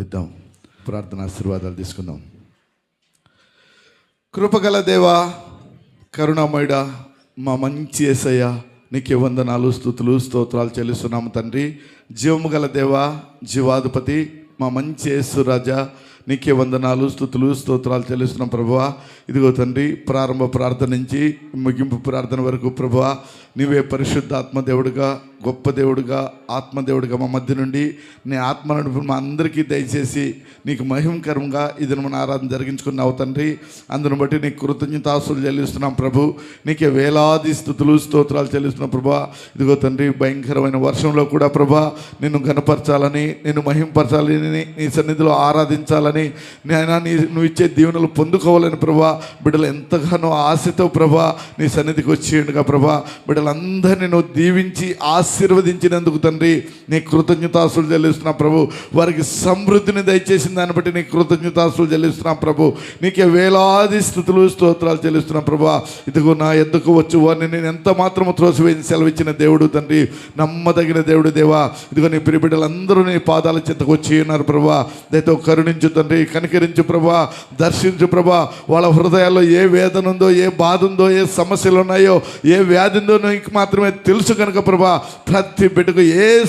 మోకరిద్దాం ప్రార్థన ఆశీర్వాదాలు తీసుకుందాం. కృపగల దేవా కరుణామయుడ మా మంచి ఏసయ్య నీకే వందనాలు స్థుతులు స్తోత్రాలు చెల్లిస్తున్నాము తండ్రి. జీవము గల దేవా జీవాధిపతి మా మంచి యేసు రాజా నీకే వందనాలు స్థుతులు స్తోత్రాలు చెల్లిస్తున్నాం ప్రభువా. ఇదిగో తండ్రి ప్రారంభ ప్రార్థన నుంచి ముగింపు ప్రార్థన వరకు ప్రభువా నీవే పరిశుద్ధాత్మ దేవుడుగా గొప్ప దేవుడుగా ఆత్మదేవుడిగా మా మధ్య నుండి నీ ఆత్మ నడుపు మా అందరికీ దయచేసి నీకు మహిమకరంగా ఇది మన ఆరాధన జరిగించుకున్నావు తండ్రి. అందును బట్టి నీకు కృతజ్ఞతాసులు చెల్లిస్తున్నాం ప్రభు. నీకే వేలాది స్థుతులు స్తోత్రాలు చెల్లిస్తున్నాం ప్రభా. ఇదిగో తండ్రి భయంకరమైన వర్షంలో కూడా ప్రభా నిన్ను గనపరచాలని నిన్ను మహింపరచాలని నీ సన్నిధిలో ఆరాధించాలని నేను నీ నువ్వు ఇచ్చే దీవెనలు పొందుకోవాలని ప్రభా. బిడ్డలు ఎంతగానో ఆశతో ప్రభా నీ సన్నిధికి వచ్చేయండుగా ప్రభా బిడ్డలందరినీ నువ్వు దీవించి ఆశీర్వదించినందుకు తండ్రి నీ కృతజ్ఞతాసులు చెల్లిస్తున్నా ప్రభు. వారికి సమృద్ధిని దయచేసిన దాన్ని బట్టి నీ కృతజ్ఞతాసులు చెల్లిస్తున్నా ప్రభు. నీకే వేలాది స్థుతులు స్తోత్రాలు చెల్లిస్తున్నా ప్రభా. ఇదిగో నా ఎద్దుకు వచ్చి వారిని నేను ఎంత మాత్రము త్రోసివేసి సెలవిచ్చిన దేవుడు తండ్రి. నమ్మదగిన దేవుడు దేవా. ఇదిగో నీ ప్రిబిడ్డలందరూ నీ పాదాల చెంతకు వచ్చి ఉన్నారు ప్రభా. దయతో కరుణించు తండ్రి కనికరించు ప్రభా. దర్శించు ప్రభా. వాళ్ళ హృదయాల్లో ఏ వేదన ఉందో ఏ బాధ ఉందో ఏ సమస్యలు ఉన్నాయో ఏ వ్యాధి ఉందో నీకు మాత్రమే తెలుసు కనుక ప్రభా. ప్రతి బిడ్డకు ఏ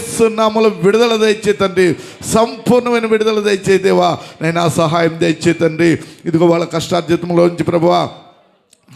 విడుదల దయచే తండ్రి. సంపూర్ణమైన విడుదల దయచేదేవా నేను ఆ సహాయం దయచే తండ్రి. ఇదిగో వాళ్ళ కష్టార్జితంలో ఉంచి ప్రభువా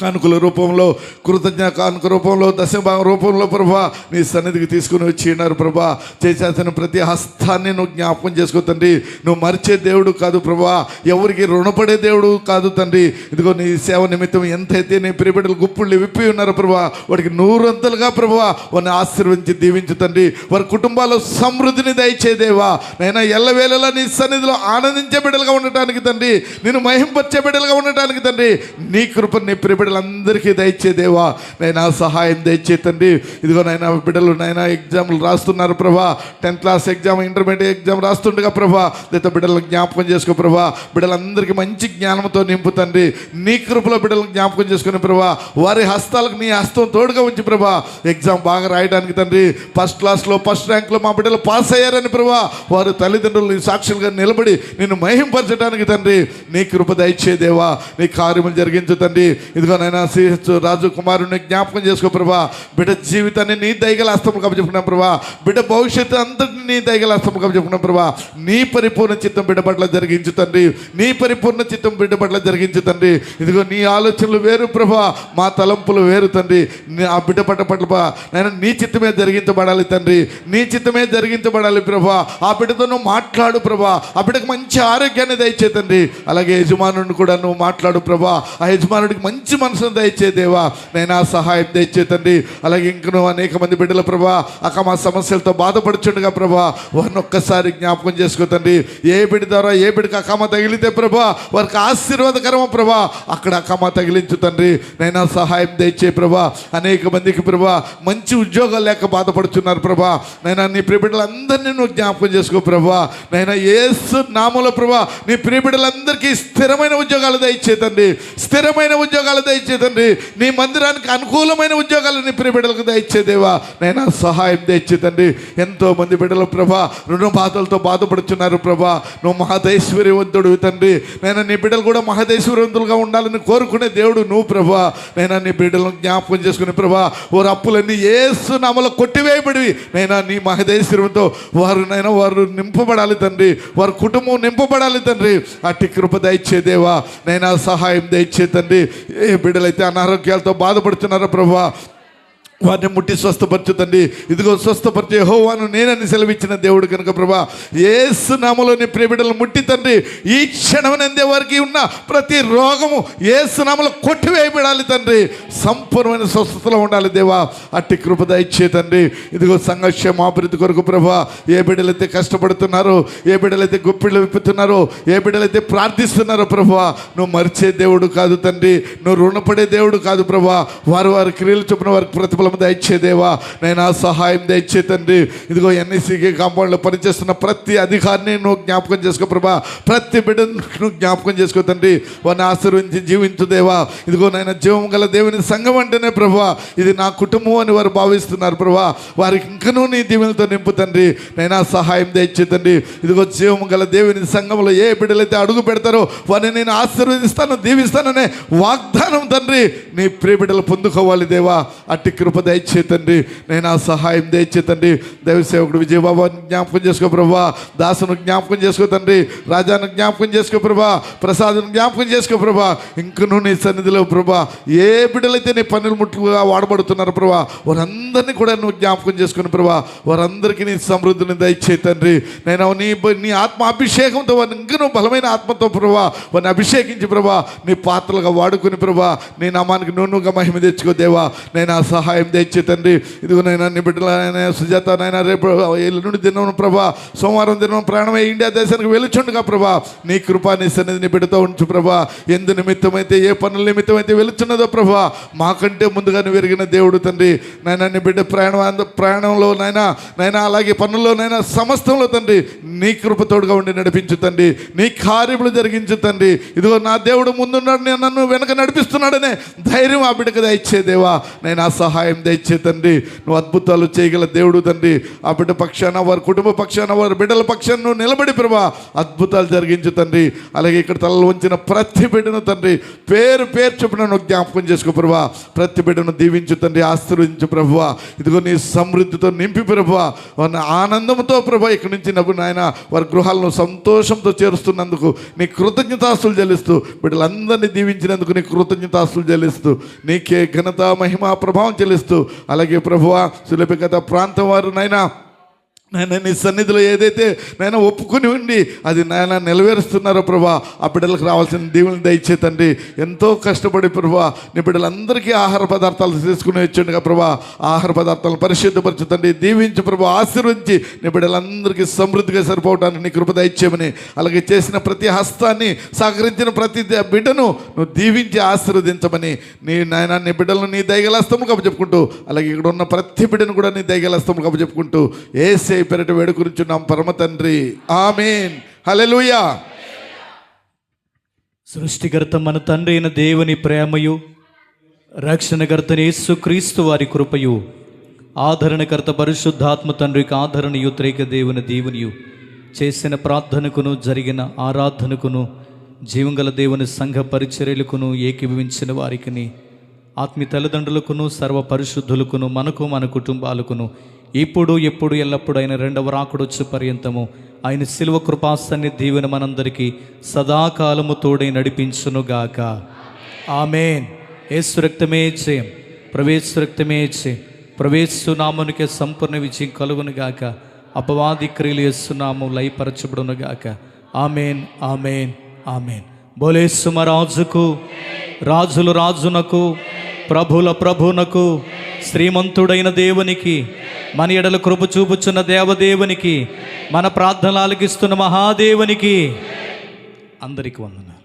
కానుకల రూపంలో కృతజ్ఞ కానుక రూపంలో దశభాగం రూపంలో ప్రభా నీ సన్నిధికి తీసుకుని వచ్చి ఉన్నారు ప్రభా. చేసేసిన ప్రతి హస్తాన్ని నువ్వు జ్ఞాపకం చేసుకో తండ్రి. నువ్వు మరిచే దేవుడు కాదు ప్రభా. ఎవరికి రుణపడే దేవుడు కాదు తండ్రి. ఇదిగో నీ సేవ నిమిత్తం ఎంతైతే నీ ప్రియబిడ్డలు గుప్పుళ్ళు విప్పి ఉన్నారు ప్రభా వాడికి నూరంతలుగా ప్రభా వారిని ఆశీర్వించి దీవించు తండ్రి. వారి కుటుంబాల్లో సమృద్ధిని దయచేదేవా నైనా ఎల్లవేళలా నీ సన్నిధిలో ఆనందించే బిడ్డలుగా ఉండటానికి తండ్రి. నేను మహింపరిచే బిడ్డలుగా ఉండటానికి తండ్రి. నీ కృప నీ బిడ్డలందరికీ దయచే దేవా నైనా సహాయం దయచే తండ్రి. ఇదిగో నైనా బిడ్డలు నైనా ఎగ్జామ్లు రాస్తున్నారు Prabha. Tenth class exam intermediate exam రాస్తుండగా ప్రభా లేదా బిడ్డలను జ్ఞాపకం చేసుకో ప్రభా. బిడ్డలందరికీ మంచి జ్ఞానంతో నింపు తండ్రి. నీ కృపలో బిడ్డలను జ్ఞాపకం చేసుకుని ప్రభా. వారి హస్తాలకు నీ హస్తం తోడుగా ఉంచి ప్రభా. ఎగ్జామ్ బాగా రాయడానికి తండ్రి. ఫస్ట్ క్లాస్లో ఫస్ట్ ర్యాంక్లో మా బిడ్డలు పాస్ అయ్యారని ప్రభా. వారు తల్లిదండ్రులు సాక్షులుగా నిలబడి నిన్ను మహింపరచడానికి తండ్రి. నీ కృప దయచే దేవా నీ కార్యములు జరిగించు తండ్రి. ఇదిగో నైనా సిహెచ్ రాజు కుమారుని జ్ఞాపకం చేసుకో ప్రభా. బిడ్డ జీవితాన్ని నీ దయగల హస్తము కప్పచెప్పుకున్నాం ప్రభా. బిడ్డ భవిష్యత్తు అంతటిని నీ దయగల హస్తము కప్పచెప్పుకున్నాం ప్రభా. నీ పరిపూర్ణ చిత్తం బిడ్డ పట్ల జరిగించు తండ్రి. నీ పరిపూర్ణ చిత్తం బిడ్డ పట్ల జరిగించు తండ్రి. ఇదిగో నీ ఆలోచనలు వేరు ప్రభా. మా తలంపులు వేరు తండ్రి. నీ- ఆ బిడ్డ పట్ల పట్ల నేను నీ చిత్తమే జరిగించబడాలి తండ్రి. నీ చిత్తమే జరిగించబడాలి ప్రభా. ఆ బిడ్డతో నువ్వు మాట్లాడు ప్రభా. ఆ బిడ్డకు మంచి ఆరోగ్యాన్ని దయచే తండ్రి. అలాగే యజమానుడిని కూడా నువ్వు మాట్లాడు ప్రభా. ఆ యజమానుడికి మంచి మనసును దయచే దేవా నైనా సహాయం దయచే తండ్రి. అలాగే ఇంక నువ్వు అనేక మంది బిడ్డల ప్రభా అకమా సమస్యలతో బాధపడుచుండగా ప్రభా వారిని ఒక్కసారి జ్ఞాపకం చేసుకో తండ్రి. ఏ బిడ్డ ద్వారా ఏ బిడ్డకి అకమ తగిలితే ప్రభా వారికి ఆశీర్వాదకరమ ప్రభా అక్కడ అకమ తగిలించు తండ్రి. నైనా సహాయం దయచే ప్రభా అనేక మందికి ప్రభా మంచి ఉద్యోగాలు లేక బాధపడుతున్నారు ప్రభా. నైనా నీ ప్రియబిడ్డలందరినీ నువ్వు జ్ఞాపకం చేసుకో ప్రభా. నైనా ఏసు నామల ప్రభా నీ ప్రియబిడ్డలందరికీ స్థిరమైన ఉద్యోగాలు దయచేతండి స్థిరమైన ఉద్యోగాలు దయచేదండి నీ మందిరానికి అనుకూలమైన ఉద్యోగాలు నీ ప్రియబిడ్డలకు దయచేదేవా నైనా సహాయం దయచేతండి ఎంతో మంది బిడ్డలు ప్రభా బాధలతో బాధపడుతున్నారు ప్రభా. నువ్వు మహాదైశ్వర్యవంతుడు తండ్రి. నేను నీ బిడ్డలు కూడా మహాదైశ్వర్యవంతులుగా ఉండాలని కోరుకునే దేవుడు నువ్వు ప్రభా. నేను నీ బిడ్డలను జ్ఞాపకం చేసుకుని ప్రభా వారు అప్పులన్నీ ఏసు నామలో కొట్టివేయబడివి. నైనా నీ మహదైశ్వర్యంతో వారు నైనా వారు నింపబడాలి తండ్రి. వారి కుటుంబం నింపబడాలి తండ్రి. అట్టి కృప దయచేదేవా నైనా సహాయం దయచే తండ్రి. ఏ బిడ్డలైతే అనారోగ్యాలతో బాధపడుతున్నారో ప్రభా? వారిని ముట్టి స్వస్థపరచుతండి. ఇదిగో స్వస్థపరిచే హోవాను నేనని సెలవిచ్చిన దేవుడు కనుక ప్రభా ఏసు నామలోని ముట్టి తండ్రి ఈ క్షణమనందే వారికి ఉన్న ప్రతి రోగము ఏసు నామలో కొట్టివేయబడాలి తండ్రి. సంపూర్ణమైన స్వస్థతలో ఉండాలి దేవా అట్టి కృపద ఇచ్చే తండ్రి. ఇదిగో సంఘక్షేమాభివృద్ధి కొరకు ప్రభా ఏ బిడ్డలైతే కష్టపడుతున్నారో ఏ బిడ్డలైతే గుప్పిళ్ళు విప్పుతున్నారో ఏ బిడ్డలైతే ప్రార్థిస్తున్నారో ప్రభా నువ్వు మరిచే దేవుడు కాదు తండ్రి. నువ్వు రుణపడే దేవుడు కాదు ప్రభా. వారు వారి క్రియలు చొప్పున వారికి ప్రతిఫలం బలం దయచేదేవా నైనా సహాయం దయచే తండ్రి. ఇదిగో ఎన్ఈసీకి కాంపౌండ్లో పనిచేస్తున్న ప్రతి అధికారిని నువ్వు జ్ఞాపకం చేసుకో ప్రభా. ప్రతి బిడ్డను నువ్వు జ్ఞాపకం చేసుకో తండ్రి. వారిని ఆశీర్వించి జీవించుదేవా ఇదిగో నాయన జీవం గల దేవుని సంఘం అంటేనే ప్రభా ఇది నా కుటుంబం అని వారు భావిస్తున్నారు ప్రభా. వారికి ఇంకనూ నీ దీవెనతో నింపు తండ్రి. నైనా సహాయం దయచే తండ్రి. ఇదిగో జీవం గల దేవుని సంఘంలో ఏ బిడ్డలైతే అడుగు పెడతారో వారిని నేను ఆశీర్వదిస్తాను దీవిస్తాననే వాగ్దానం తండ్రి. నీ ప్రియ బిడ్డలు పొందుకోవాలి దేవా. అట్టి కృప కృప దయచేతండి నేను ఆ సహాయం దయచేతండి దైవ సేవకుడు జ్ఞాపకం చేసుకో ప్రభా. దాసును జ్ఞాపకం చేసుకో తండ్రి. రాజాను జ్ఞాపకం చేసుకో ప్రభా. ప్రసాద్ను జ్ఞాపకం చేసుకో ప్రభా. ఇంకనూ నీ సన్నిధిలో ప్రభా. ఏ బిడ్డలైతే నీ పనులు ముట్టుగా వాడబడుతున్నారు ప్రభా వారందరినీ కూడా నువ్వు జ్ఞాపకం చేసుకుని ప్రభా వారందరికీ నీ సమృద్ధిని దయచే తండ్రి. నేను నీ నీ ఆత్మ అభిషేకంతో వారిని ఇంకనూ నువ్వు బలమైన ఆత్మతో ప్రభా వారిని అభిషేకించి ప్రభా నీ పాత్రలుగా వాడుకుని ప్రభా నీ నామానికి నూనెగా మహిమ తెచ్చుకో దేవా. నేను ఆ సహాయం తెచ్చే తండ్రి. ఇదిగో నేను నీ బిడ్డలైనా సుజాత నైనా రేపు ఎల్లుండి దినం ప్రభా సోమవారం దినం ప్రాణమై ఇండియా దేశానికి వెలుచుండుగా ప్రభా. నీ కృపా నీ సన్నిధిని బిడ్డతో ఉంచు ప్రభా. ఎందు నిమిత్తమైతే ఏ పనుల నిమిత్తమైతే వెలుచున్నదో ప్రభా. మాకంటే ముందుగానే పెరిగిన దేవుడు తండ్రి. నాయన నీ బిడ్డ ప్రయాణం అంద- ప్రయాణంలో నైనా నైనా అలాగే పనుల్లోనైనా సమస్తంలో తండ్రి నీ కృపతోడుగా ఉండి నడిపించు తండ్రి. నీ కార్యములు జరిగించు తండ్రి. ఇదిగో నా దేవుడు ముందున్నాడు నేను నన్ను వెనక నడిపిస్తున్నాడనే ధైర్యం ఆ బిడ్డకు దయచే దేవా. నేను ఆ సహాయం దయచే తండ్రి నువ్వు అద్భుతాలు చేయగల దేవుడు తండ్రి. ఆ బిడ్డ పక్షాన వారి కుటుంబ పక్షాన వారి బిడ్డల పక్షాన నువ్వు నిలబడి ప్రభా. అద్భుతాలు జరిగించు తండ్రి. అలాగే ఇక్కడ తలలు ఉంచిన ప్రతి బిడ్డను తండ్రి పేరు పేరు చొప్పున నువ్వు జ్ఞాపకం చేసుకో ప్రభా. ప్రతి బిడ్డను దీవించు తండ్రి ఆశీర్వదించు ప్రభువా ఇదిగో నీ సమృద్ధితో నింపి ప్రభువా వారిని ఆనందంతో ప్రభా ఇక్కడి నుంచి నవ్వు నాయన వారి గృహాలను సంతోషంతో చేరుస్తున్నందుకు నీ కృతజ్ఞతాస్తులు చెల్లిస్తూ బిడ్డలందరినీ దీవించినందుకు నీ కృతజ్ఞతాస్తులు చెల్లిస్తూ నీకే ఘనత మహిమ ప్రభావం చెల్లిస్తూ అలాగే ప్రభువ సులభిగత ప్రాంతం వారు నైనా నాయన నీ సన్నిధిలో ఏదైతే నేను ఒప్పుకుని ఉండి అది నాయన నెరవేరుస్తున్నారో ప్రభా ఆ బిడ్డలకు రావాల్సిన దేవుని దయచే తండ్రి. ఎంతో కష్టపడి ప్రభా నీ బిడ్డలందరికీ ఆహార పదార్థాలు తీసుకుని వచ్చాడుగా ప్రభా ఆహార పదార్థాలను పరిశుద్ధపరచుతండి దీవించి ప్రభా ఆశీర్వదించి నీ బిడ్డలందరికీ సమృద్ధిగా సరిపోవడానికి నీ కృప దయచేయమని అలాగే చేసిన ప్రతి హస్తాన్ని సహకరించిన ప్రతి ద- బిడ్డను నువ్వు దీవించి ఆశీర్వదించమని నీ నాయన నీ బిడ్డలను నీ దయగలస్తము కప్పచెప్పుకుంటూ అలాగే ఇక్కడ ఉన్న ప్రతి బిడ్డను కూడా నీ దయగలస్తము కప్పచెప్పుకుంటూ ఏసే పేరిట వేడుకునిచున్నాం పరమ తండ్రి. ఆమెన్. హలెలుయా సృష్టికర్త మన తండ్రి అయిన దేవుని ప్రేమయు రక్షణకర్త యేసు క్రీస్తు వారి కృపయు ఆదరణకర్త పరిశుద్ధాత్మ తండ్రికి ఆదరణ యుత్రేక దేవుని దేవునియు చేసిన ప్రార్థనకును జరిగిన ఆరాధనకును జీవంగల దేవుని సంఘ పరిచర్యలకును ఏకీభవించిన వారికిని ఆత్మీయ తల్లిదండ్రులకును సర్వ పరిశుద్ధులకును మనకు మన కుటుంబాలకును ఇప్పుడు ఎప్పుడు ఎల్లప్పుడు ఆయన రెండవ రాకుడొచ్చు పర్యంతము ఆయన శిల్వ కృపాసన్ని దీవెన మనందరికీ సదాకాలము తోడై నడిపించునుగాక. ఆమెన్. ఏసు రక్తమే జయం. ప్రవేశ రక్తమే జయం. ప్రవేశు నామునికే సంపూర్ణ విజయం కలుగునుగాక. అపవాది క్రియలు వేస్తున్నాము లయపరచబడునుగాక. Amen amen amen. బోలేసుమ రాజుకు రాజులు రాజునకు ప్రభుల ప్రభునకు శ్రీమంతుడైన దేవునికి మన ఎడల కృప చూపుచున్న దేవదేవునికి మన ప్రార్థనలు ఆలకిస్తున్న మహాదేవునికి అందరికి వందనాలు.